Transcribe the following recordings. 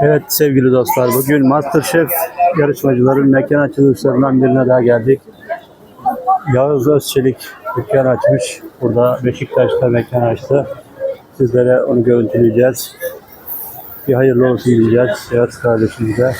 Evet sevgili dostlar bugün Masterchef yarışmacıların mekan açılışlarından birine daha geldik. Yağız Özçelik dükkan açmış. Burada Beşiktaş'ta mekan açtı. Sizlere onu görüntüleyeceğiz. Bir hayırlı olsun diyeceğiz Yağız kardeşimize.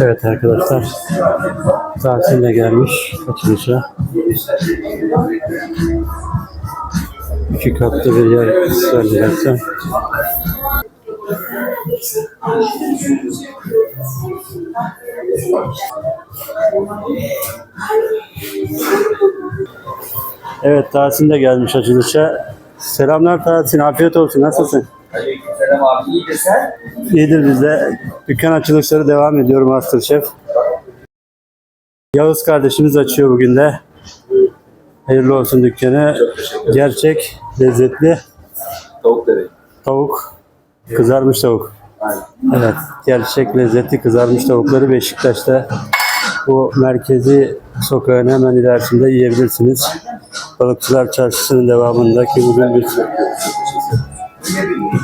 Evet. Arkadaşlar. De gelmiş açılışa. İki katlı bir yer söyleyeceksin. Evet Tahsin de gelmiş açılışa. Selamlar Tahsin, afiyet olsun. Nasılsın? Aleykümselam abi. İyi de sen? İyidir bizde. Dükkan açılışları devam ediyor Masterchef. Yavuz kardeşimiz açıyor bugün de. Hayırlı olsun dükkanı. Gerçek, lezzetli Tavuk dereyi. tavuk, kızarmış tavuk. Aynen. Evet, gerçek lezzetli kızarmış tavukları Beşiktaş'ta bu merkezi sokağın hemen ilerisinde yiyebilirsiniz. Balıkçılar Çarşısı'nın devamındaki bugün bir...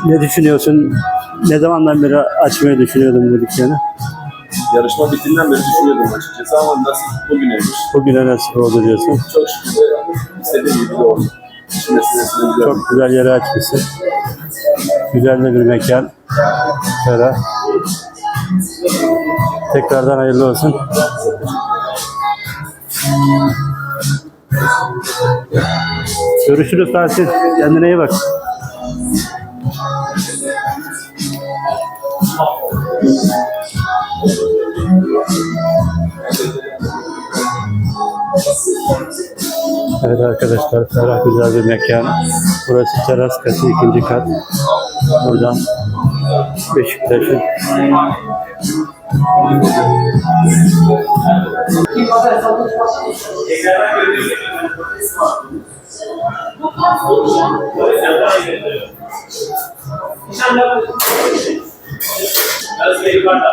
Ne düşünüyorsun? Ne zamandan beri açmayı düşünüyordun bu dükkanı? Yarışma bittiğinden beri düşünüyordum açıkçası ama nasip bugüneymiş. Bugüne nasip oldu diyorsun. Çok şükür de istediğim gibi de oldu. Şimdi sinesine güzel. Çok güzel yere açmışsın. Güzel de bir mekan. Ferah. Tekrardan hayırlı olsun. Görüşürüz Tahsin. Kendine iyi bak. Evet arkadaşlar ferah güzel bir mekan. Burası teras katı ikinci kat. Buradan Beşiktaş'ın Özgür Yukarı'da.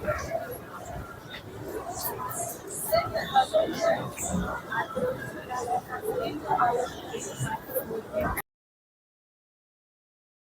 Thank you.